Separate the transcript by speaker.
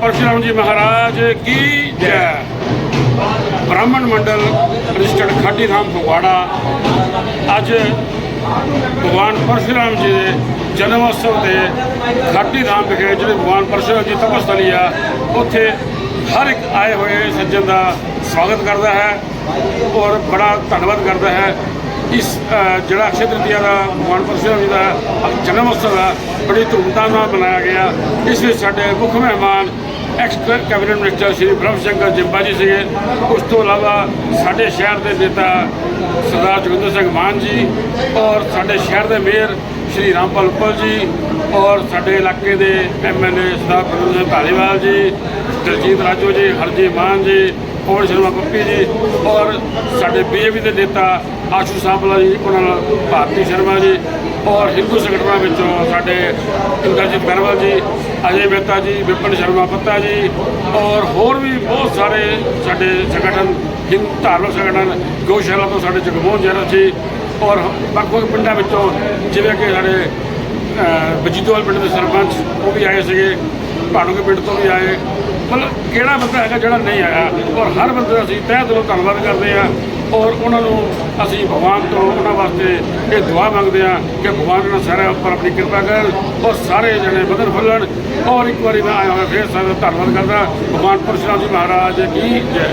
Speaker 1: ਪਰਸ਼ਰਾਮ ਜੀ ਮਹਾਰਾਜ ਕੀ ਜੈ। ਬ੍ਰਾਹਮਣ ਮੰਡਲ ਰਜਿਸਟਰਡ ਖਾਟੀ ਧਾਮ ਫਗਵਾੜਾ। ਅੱਜ ਭਗਵਾਨ ਪਰਸ਼ੁਰਾਮ ਜੀ ਦੇ ਜਨਮ ਉਤਸਵ 'ਤੇ ਖਾਟੀ ਧਾਮ ਵਿਖੇ ਜਿਹੜੇ ਭਗਵਾਨ ਪਰਸ਼ੁਰਾਮ ਜੀ ਤਪਸਥਲੀ ਆ, ਉੱਥੇ ਹਰ ਇੱਕ ਆਏ ਹੋਏ ਸੱਜਣ ਦਾ ਸਵਾਗਤ ਕਰਦਾ ਹੈ ਔਰ ਬੜਾ ਧੰਨਵਾਦ ਕਰਦਾ ਹੈ। ਇਸ ਜਿਹੜਾ ਅਕਸ਼ੇ ਤ੍ਰਿਤੀਆ ਦਾ ਭਗਵਾਨ ਪਰਸ਼ੁਰਾਮ ਜੀ ਦਾ ਜਨਮ ਉਤਸਵ ਆ ਬੜੀ ਧੂਮਧਾਮ ਨਾਲ ਮਨਾਇਆ ਗਿਆ। ਇਸ ਵਿੱਚ ਸਾਡੇ ਮੁੱਖ ਮਹਿਮਾਨ ਐਕਸ ਕੈਬਨਿਟ ਮਿਨਿਸਟਰ ਸ਼੍ਰੀ ਬ੍ਰਹਮ ਸ਼ੰਕਰ ਜਿੰਬਾ ਜੀ ਸੀਗੇ। ਉਸ ਤੋਂ ਇਲਾਵਾ ਸਾਡੇ ਸ਼ਹਿਰ ਦੇ ਨੇਤਾ ਸਰਦਾਰ ਜੋਗਿੰਦਰ ਸਿੰਘ ਮਾਨ ਜੀ ਔਰ ਸਾਡੇ ਸ਼ਹਿਰ ਦੇ ਮੇਅਰ ਸ਼੍ਰੀ ਰਾਮਪਾਲ ਉੱਪਲ ਜੀ ਔਰ ਸਾਡੇ ਇਲਾਕੇ ਦੇ ਐਮਐਲਏ ਸਰਦਾਰ ਪ੍ਰਭੂ ਸਿੰਘ ਧਾਲੀਵਾਲ ਜੀ, ਦਲਜੀਤ ਰਾਜੋ ਜੀ ਹਰਜੀ ਮਾਨ ਜੀ ਪਵਨ ਸ਼ਰਮਾ ਪੱਪੀ ਜੀ ਔਰ ਸਾਡੇ ਬੀਜੇਪੀ ਦੇ ਨੇਤਾ ਆਸ਼ੂ ਸਾਂਪਲਾ ਜੀ ਉਹਨਾਂ ਨਾਲ ਭਾਰਤੀ ਸ਼ਰਮਾ ਜੀ ਔਰ ਹਿੰਦੂ ਸੰਗਠਨਾਂ ਵਿੱਚੋਂ ਸਾਡੇ ਇੰਦਰਜੀਤ ਬੈਰਵਾਲ ਜੀ ਅਜੇ ਮਹਿਤਾ ਜੀ ਵਿਪਨ ਸ਼ਰਮਾ ਪੱਤਾ ਜੀ ਔਰ ਹੋਰ ਵੀ ਬਹੁਤ ਸਾਰੇ ਸਾਡੇ ਸੰਗਠਨ ਹਿੰਦੂ ਧਾਰਮਿਕ ਸੰਗਠਨ ਗੋਸ਼ਾਲਾ ਤੋਂ ਸਾਡੇ ਜਗਮੋਹਨ ਜੈਰਾ ਜੀ ਔਰ ਵੱਖ ਵੱਖ ਪਿੰਡਾਂ ਵਿੱਚੋਂ ਜਿਵੇਂ ਕਿ ਸਾਡੇ ਅਹ, ਬਜੀਤੋਵਾਲ ਪਿੰਡ ਦੇ ਸਰਪੰਚ ਉਹ ਵੀ ਆਏ ਸੀਗੇ ਭਾਣੂਕੇ ਪਿੰਡ ਤੋਂ ਵੀ ਆਏ। ਮਤਲਬ ਕਿਹੜਾ ਬੰਦਾ ਹੈਗਾ ਜਿਹੜਾ ਨਹੀਂ ਆਇਆ ਔਰ ਹਰ ਬੰਦੇ ਦਾ ਅਸੀਂ ਤਹਿ ਦਿਲੋਂ ਧੰਨਵਾਦ ਕਰਦੇ ਆ ਔਰ ਉਹਨਾਂ ਨੂੰ ਅਸੀਂ ਭਗਵਾਨ ਤੋਂ ਉਹਨਾਂ ਵਾਸਤੇ ਇਹ ਦੁਆ ਮੰਗਦੇ ਆ ਕਿ ਭਗਵਾਨ ਇਹਨਾਂ ਸਾਰਿਆਂ ਉੱਪਰ ਆਪਣੀ ਕਿਰਪਾ ਕਰਨ ਔਰ ਸਾਰੇ ਜਣੇ ਬਦਲ ਫੁੱਲਣ। ਔਰ ਇੱਕ ਵਾਰੀ ਮੈਂ ਆਇਆ ਹੋਇਆ ਫੇਰ ਸਾਰਿਆਂ ਦਾ ਧੰਨਵਾਦ ਕਰਦਾ। ਭਗਵਾਨ ਪਰਸ਼ੁਰਾਮ ਜੀ ਮਹਾਰਾਜ ਕੀ ਜੈ।